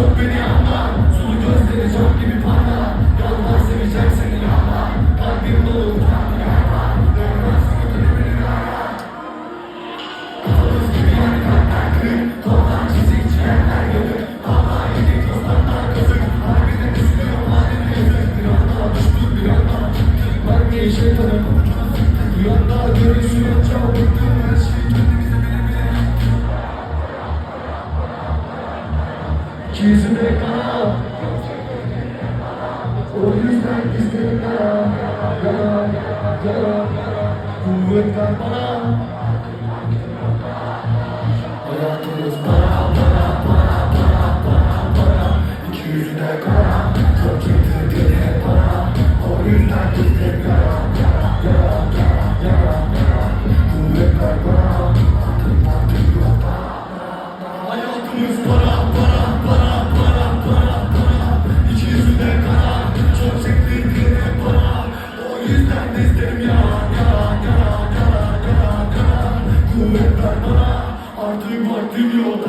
tut beni anlar. Sulu gözleri cam gibi parlar. Yalvar seveceğim seni yalvar. Kalbim dolu utanlı yalvar Dönmez götünü beni yalvar Kafamız gibi yani kalpler kırık. Koldan çizik ciğerler yıldık Kallar yedik tozlarlar kızık Harbide kızgınım halime yazık. Bir anda düştüm bir anda Ben bir şeytanım Bir anda görüşüyor çabuk Her şey İki yüzü de kara O yüzden bizde yara Yara, yara Kuvvet ver bana. Hayatımız para, para, para, para, para, İki yüzü de kara Çok getirdi Kuvvet ver bana Artık vaktim yok